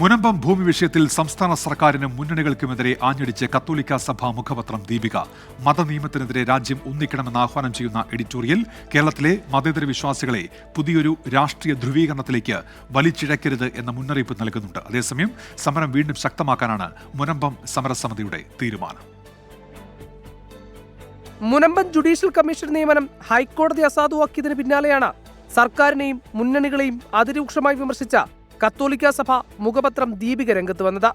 മുനമ്പം ഭൂമി വിഷയത്തിൽ സംസ്ഥാന സർക്കാരിനും മുന്നണികൾക്കുമെതിരെ ആഞ്ഞടിച്ച് കത്തോലിക്ക സഭ മുഖപത്രം ദീപിക. മതനിയമത്തിനെതിരെ രാജ്യം ഒന്നിക്കണമെന്ന് ആഹ്വാനം ചെയ്യുന്ന എഡിറ്റോറിയൽ കേരളത്തിലെ മതേതര വിശ്വാസികളെ പുതിയൊരു രാഷ്ട്രീയ ധ്രുവീകരണത്തിലേക്ക് വലിച്ചിഴക്കരുത് എന്ന മുന്നറിയിപ്പ് നൽകുന്നുണ്ട്. അതേസമയം സമരം വീണ്ടും ശക്തമാക്കാനാണ് മുനമ്പം സമരസമിതിയുടെ തീരുമാനം. മുനമ്പം ജുഡീഷ്യൽ കമ്മീഷൻ നിയമനം ഹൈക്കോടതി അസാധുവാക്കിയതിന് പിന്നാലെയാണ് സർക്കാരിനെയും മുന്നണികളെയും അതിരൂക്ഷമായി വിമർശിച്ച കത്തോലിക്ക സഭ മുഖപത്രം ദീപിക രംഗത്ത് വന്നത്.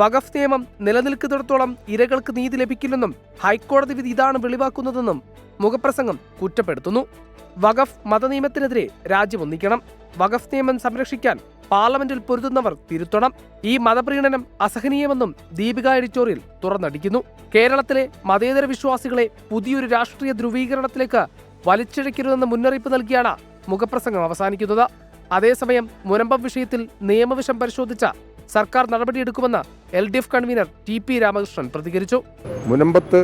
വഖഫ് നിയമം നിലനിൽക്കുന്നിടത്തോളം ഇരകൾക്ക് നീതി ലഭിക്കില്ലെന്നും ഹൈക്കോടതി വിധി ഇതാണ് വെളിവാക്കുന്നതെന്നും മുഖപ്രസംഗം കുറ്റപ്പെടുത്തുന്നു. വഖഫ് മതനിയമത്തിനെതിരെ രാജ്യം ഒന്നിക്കണം. വഖഫ് നിയമം സംരക്ഷിക്കാൻ പാർലമെന്റിൽ പൊരുതുന്നവർ തിരുത്തണം. ഈ മതപ്രീണനം അസഹനീയമെന്നും ദീപിക എഡിറ്റോറിയൽ തുറന്നടിക്കുന്നു. കേരളത്തിലെ മതേതര വിശ്വാസികളെ പുതിയൊരു രാഷ്ട്രീയ ധ്രുവീകരണത്തിലേക്ക് വലിച്ചിഴക്കരുതെന്ന മുന്നറിയിപ്പ് നൽകിയാണ് മുഖപ്രസംഗം അവസാനിക്കുന്നത്. അതേസമയം മുനമ്പം വിഷയത്തിൽ നിയമവശം പരിശോധിച്ച സർക്കാർ നടപടിയെടുക്കുമെന്ന് L D F convener T P Ramakrishnan പ്രതികരിച്ചു. മുനമ്പത്ത്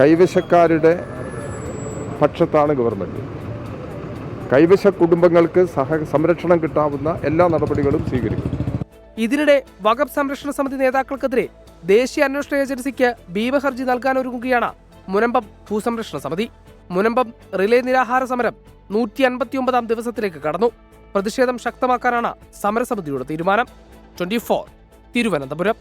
കൈവശക്കാരുടെ പക്ഷത്താണ് ഗവൺമെന്റ്. കൈവശ കുടുംബങ്ങൾക്ക് സഹ സംരക്ഷണം കിട്ടാവുന്ന എല്ലാ നടപടികളും സ്വീകരിക്കും. ഇതിനിടെ വഖഫ് സംരക്ഷണ സമിതി നേതാക്കൾക്കെതിരെ ദേശീയ അന്വേഷണ ഏജൻസിക്ക് ഭീമഹർജി നൽകാനൊരുങ്ങുകയാണ് മുനമ്പം ഭൂസംരക്ഷണ സമിതി. മുനമ്പം റിലേ നിരാഹാര സമരം നൂറ്റി അൻപത്തിയൊമ്പതാം ദിവസത്തിലേക്ക് കടന്നു. പ്രതിഷേധം ശക്തമാക്കാനാണ് സമരസമിതിയുടെ തീരുമാനം. ട്വന്റി തിരുവനന്തപുരം.